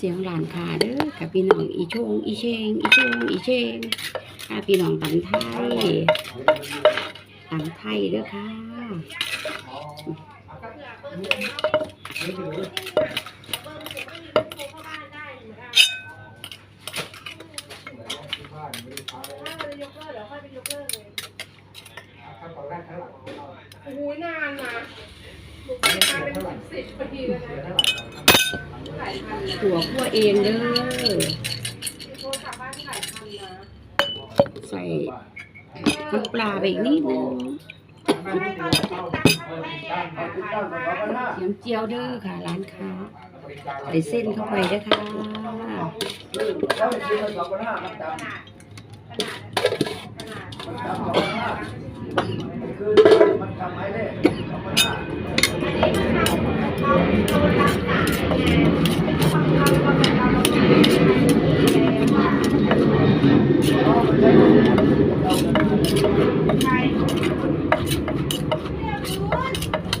เสียงหลานคาเด้อกับพี่น้องอีชงอีเชงอีชงอีเชงค่ะพี่น้องตังไทยตังไทยเด้อค่ะโอ้โหนานนะนูไปมาเป็นสิบปีแล้วนะ หลายพันนะตัวคั่วเองเด้อร์ใส่น้ำปลาไปอีกนิดนึงเสียงเจียวเด้อค่ะ ร้านค้าใส่เส้นเข้าไปด้อค่ะ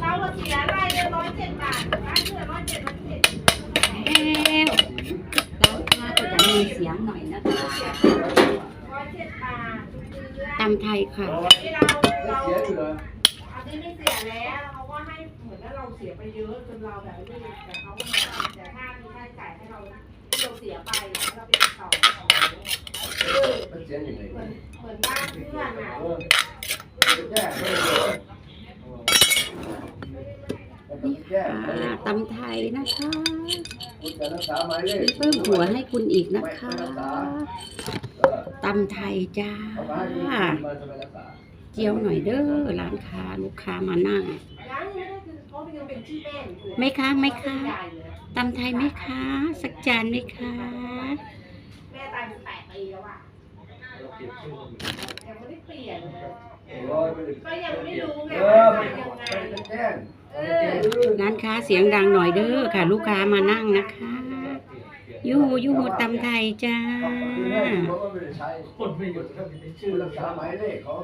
เราเสียอะไรเลยร้อยเจ็ดบาทร้านเหลือร้อยเจ็ดพันเจ็ด แล้วร้านค้าก็จะ มีเสียงหน่อยนะคะร้อยเจ็ดบาทตำไทยค่ะ ที่เราเราอันนี้ไม่เสียแล้วเขาก็ให้เหมือนว่าเราเสียไปเยอะจนเราแบบนี้แต่เขาก็มาแต่ถ้ามีค่าใช้จ่ายให้เราที่เราเสียไปแล้วเราไปต่อต่อคือเหมือนเหมือนบ้านเพื่อนอะนี่ค่ะ ตำไทยนะคะคุณจะรักษาหมายเลขมีเพิ่มหัวให้คุณอีกนะคะตำไทยจ้าเอามาให้คุณมาจะไปรักษาเจียวหน่อยเด้อร้านค้าลูกค้ามานั่งร้านนี้ไม่ได้คือเขายังเป็นชื่อแม่อยู่เลยไหม่คะไหม่คะใหญ่เลยตำไทยไหมคะสักจานไหมคะแม่ตายมาแปดปีแล้วอะยังไม่ได้เปลี่ยนเลยโอ้ยไปดิก็ยังไม่รู้ไงเอว่าอจะไปยังไงแจ้งเออ ร้านค้าเสียงดังหน่อยเด้อค่ะ ลูกค้ามานั่งนะคะยูหูยูหูตำไทยจ้า คนไม่หยุดก็มีชื่อรักษาหมายเลขเขา